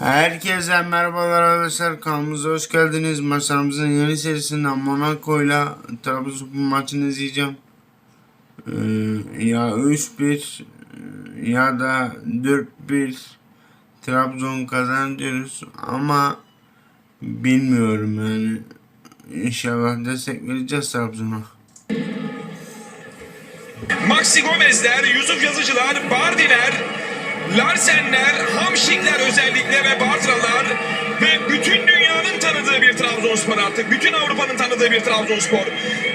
Herkese merhabalar arkadaşlar kanalımıza hoş geldiniz. Maçlarımızın yeni serisinden Monaco ile Trabzonspor maçını izleyeceğim. Ee, ya 3-1 e, ya da 4-1 Trabzon diyoruz ama bilmiyorum yani. İnşallah destek vereceğiz Trabzon'a. Maxi Gomez'ler, Yusuf Yazıcılar, Bardiler, Larsenler, Hamşikler özellikle ve Bartralar ve bütün dünyanın tanıdığı bir Trabzonspor artık. Bütün Avrupa'nın tanıdığı bir Trabzonspor.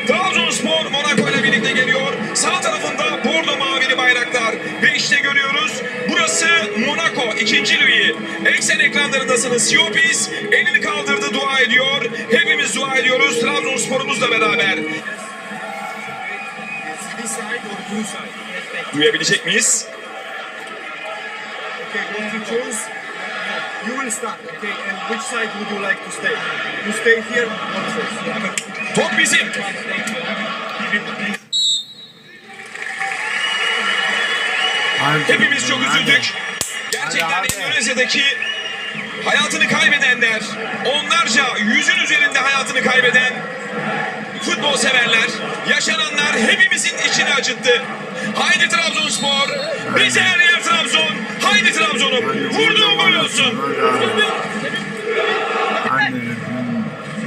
Trabzonspor Monaco ile birlikte geliyor. Sağ tarafında bordo mavili bayraklar. Ve işte görüyoruz burası Monaco 2. Louis. Eksen ekranlarındasınız. Siopis elini kaldırdı dua ediyor. Hepimiz dua ediyoruz Trabzonspor'umuzla beraber. Duyabilecek miyiz? Will start. Okay, and which side would you like to stay? You stay here or first? Top bizim. Hadi. Hepimiz çok üzüldük. Gerçekten. Endonezya'daki hayatını kaybedenler, onlarca yüzün üzerinde hayatını kaybeden futbol severler, yaşananlar hepimizin içini acıttı. Haydi Trabzonspor, bize her yer Trabzon. Haydi Trabzon'um, vurduğun gol olsun.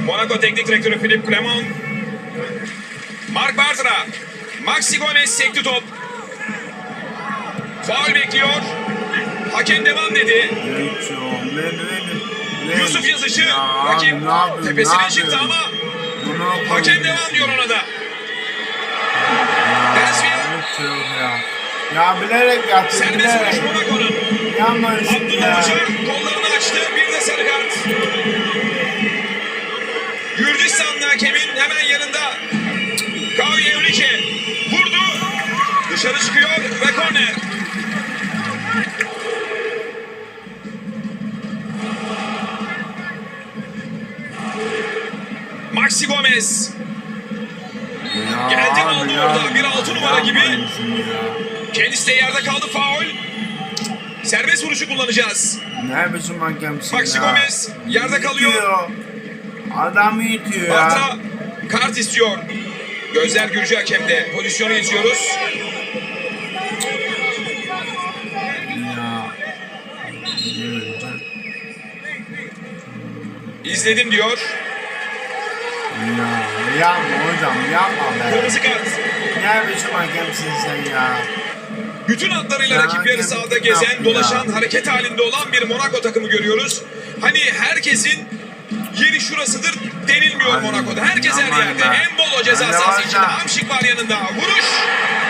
Monaco Teknik Direktörü Philippe Clement. Mark Bartra. Maxi Gomez sekti top. Faul bekliyor. Hakem devam dedi. Benim. Ben- Yusuf Yazıcı Ya abi, ne yapıyorsun, tepesine ne çıktı ama Bunu hakem devam diyor ona da. Geçiyorum ya. Ya bilerek yaptım Serbest vuruş bilerek. Monaco'nun. Yapmayın şimdi Abdullah ya. Hoca kollarını açtı. Bir de sarı kart. Gürcistanlı hakemin hemen yanında Kavi Evlike vurdu. Dışarı çıkıyor ve korner. Maxi Gomez Ya Geldi aldı ya. orada. Bir altı numara gibi. Kendisi de yerde kaldı faul. Serbest vuruşu kullanacağız. Ne biçim hakemsin Maxi ya. Gomez yerde kalıyor. İtiyor. Adam itiyor ya. Bartra kart istiyor. Gözler Gürcü hakemde. Pozisyonu izliyoruz. İzledim diyor. Ya yapma hocam yapma be. Kırmızı kart. Ne biçim hakemsin sen ya. Bütün hatlarıyla Ya rakipleri sahada gezen, dolaşan, ya? hareket halinde olan bir Monaco takımı görüyoruz. Hani herkesin yeri şurasıdır denilmiyor Hadi. Monaco'da. Herkes her yerde. be. Embolo ceza sahası içinde. Hamşik var yanında. Vuruş.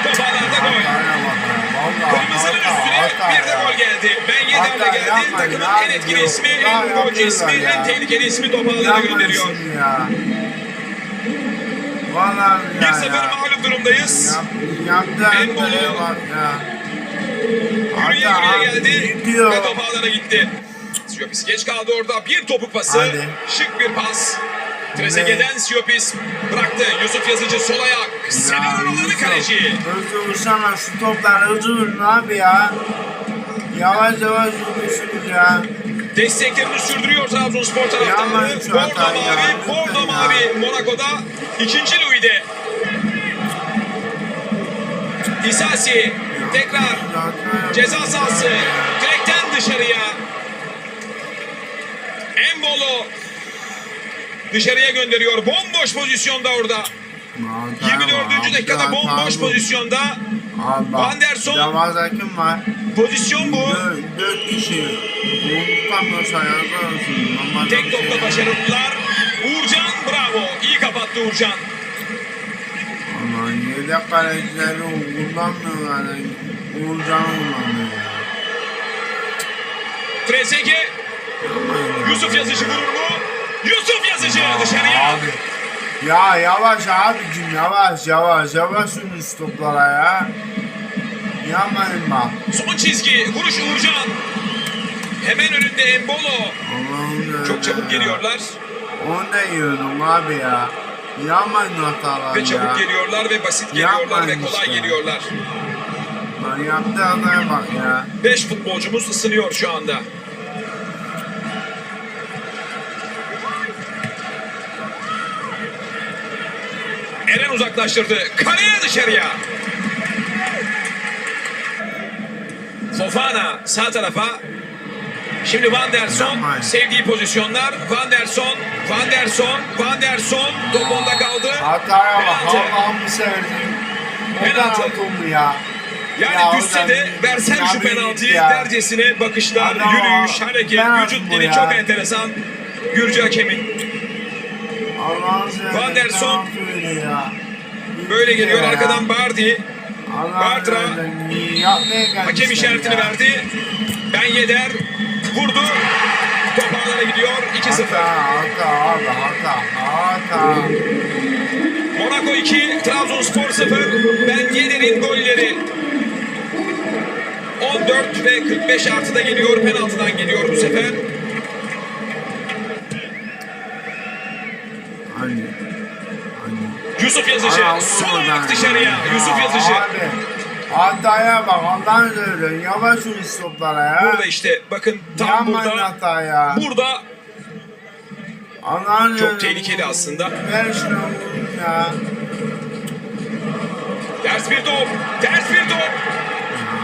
Top ağlarda gol. Kırmızının üstüne hata bir de gol geldi. Ben Hatta geldi. Takımın en etkili ismi, en golcü ismi, en tehlikeli ismi top ağlara Yapmayın gönderiyor. Ya. Vallahi ya 1-0 ya. mağlup durumdayız. Yap, yaptı Embolo. bak ya. Yürüye geldi gidiyor. ve top ağlara gitti. Siopis geç kaldı orada. Bir topuk pası. Hadi. Şık bir pas. Trezeguet'den Siopis bıraktı. Yusuf Yazıcı sol ayak. Sever oraları kaleci. Hızlı vursana şu toplar hızlı vurun abi ya. Yavaş yavaş vuruyorsunuz ya. Desteklerini sürdürüyor Trabzonspor şu Bordo mavi, Bordo mavi Monaco'da. ikinci Louis'de. Disasi tekrar ceza sahası direkten dışarıya. Embolo dışarıya gönderiyor. Bomboş pozisyonda orada. 24. dakikada bomboş pozisyonda. Anderson. Yavaşta kim var? Pozisyon bu. Dört, dört kişi. Bunu tutamıyorsa yazar olsun. Normalde Tek bir topla şey- başarılılar. Uğurcan bravo. İyi kapattı Uğurcan. Aman yedek kalecileri kullanmıyorlar. Uğurcan'ı kullanıyor ya. Yusuf Yazıcı vurur mu? Yusuf Yazıcı dışarıya. Ya yavaş abicim yavaş yavaş yavaş şu toplara ya. Yapmayın bak. Son çizgi. Vuruş Uğurcan. Hemen önünde Embolo. Allah'ım Çok çabuk geliyorlar. Onu da yiyordum abi ya. Yapmayın hatalar Ve ya. çabuk geliyorlar ve basit geliyorlar ve kolay işte. geliyorlar. Lan yaptığı hataya bak ya. 5 futbolcumuz ısınıyor şu anda. Eren uzaklaştırdı. Kaleye dışarıya. Fofana sağ tarafa. Şimdi Van der Son sevdiği pozisyonlar. Van der Son, Van der Son, Van der Son top onda kaldı. Hataya bak. Allah'ımı. O Penaltı. penaltı ya? Yani Ya düşse de versen şu penaltıyı ya. dercesine bakışlar, Adam yürüyüş, hareket, vücut dili çok enteresan. Gürcü hakemin. Van der Son. Ya. böyle geliyor arkadan Bardi. Bartra. Hakem işaretini verdi. Ben Yeder vurdu. Top ağlara gidiyor. 2-0. Hata, hata abi, hata, hata. Monaco 2, Trabzonspor 0. Ben Yeder'in golleri. 14 ve 45 artıda geliyor. Penaltıdan geliyor bu sefer. Hani. Yusuf Yazıcı. Sol ayak dışarıya. ya. Yusuf Yazıcı. Hataya bak, Allah'ını seversen. Yavaş şu stoplara ya. Burada işte bakın tam Yapmayın burada. hata ya. Burada Allah'ını Çok tehlikeli aslında. Ver şunu ya. ters bir top. Ters bir top.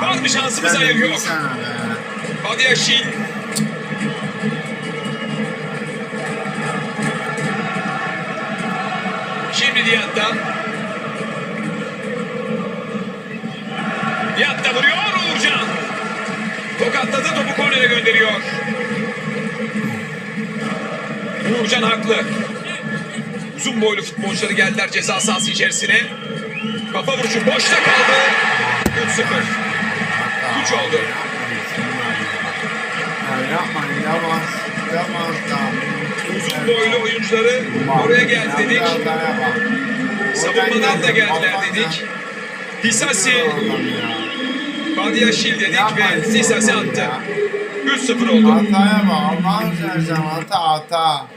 Var mı şansımız hayır yok. Hadi Yaşin. Diatta. Diatta vuruyor Uğurcan. Tokatladı topu kornere gönderiyor. Uğurcan haklı. Uzun boylu futbolcuları geldiler ceza sahası içerisine. Kafa vuruşu boşta kaldı. 3-0. Üç oldu. Uzun boylu oyuncuları oraya geldi dedik. Savunmadan da geldiler dedik. Hisasi, Allah'ım ya. Badiyaşil dedik ve Hisasi attı. ya. 3-0 oldu. Hataya bak, Allah'ını seversen hata hata.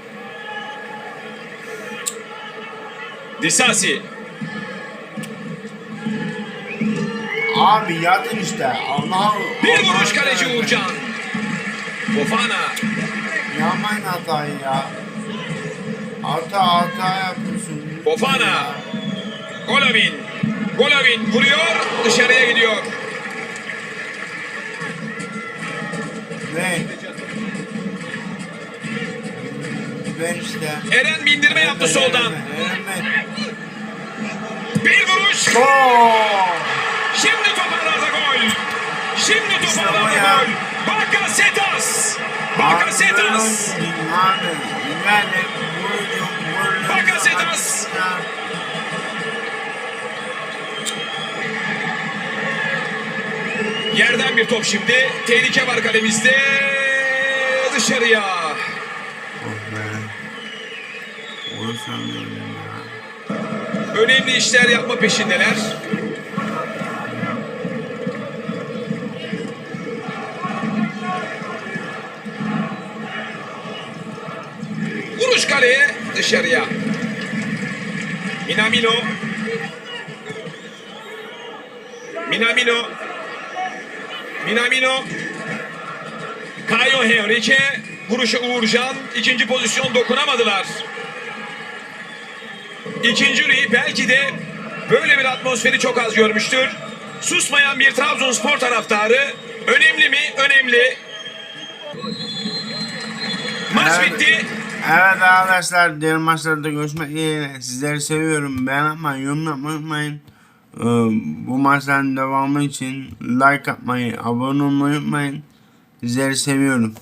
Disasi, Abi yatın işte. Allah'ım. bir vuruş kaleci. Uğurcan. Fofana, Yapmayın hatayı ya. Hata hata yapıyorsun. Fofana. Golovin. Golovin vuruyor, dışarıya gidiyor. Ne? Ben işte. Eren bindirme yaptı soldan. Erme. Bir vuruş. Gol! Şimdi toparlarda gol. Şimdi İşte toparlarda ya. gol. Bakasetas. Bakasetas. Bakasetas. Bir top şimdi. Tehlike var kalemizde. Dışarıya. Oh. Önemli işler yapma peşindeler. Vuruş kaleye dışarıya. Minamino. Minamino. Minamino. Kayo Henrique. Vuruşu Uğurcan. İkinci pozisyon dokunamadılar. İkinci Uri belki de böyle bir atmosferi çok az görmüştür. Susmayan bir Trabzonspor taraftarı. Önemli mi? Önemli. Maç Evet. bitti. Evet arkadaşlar diğer maçlarda görüşmek üzere. Sizleri seviyorum. Beğenmeyi, yorum yapmayı unutmayın. Ee, bu maçların devamı için like atmayı, abone olmayı unutmayın. Sizleri seviyorum.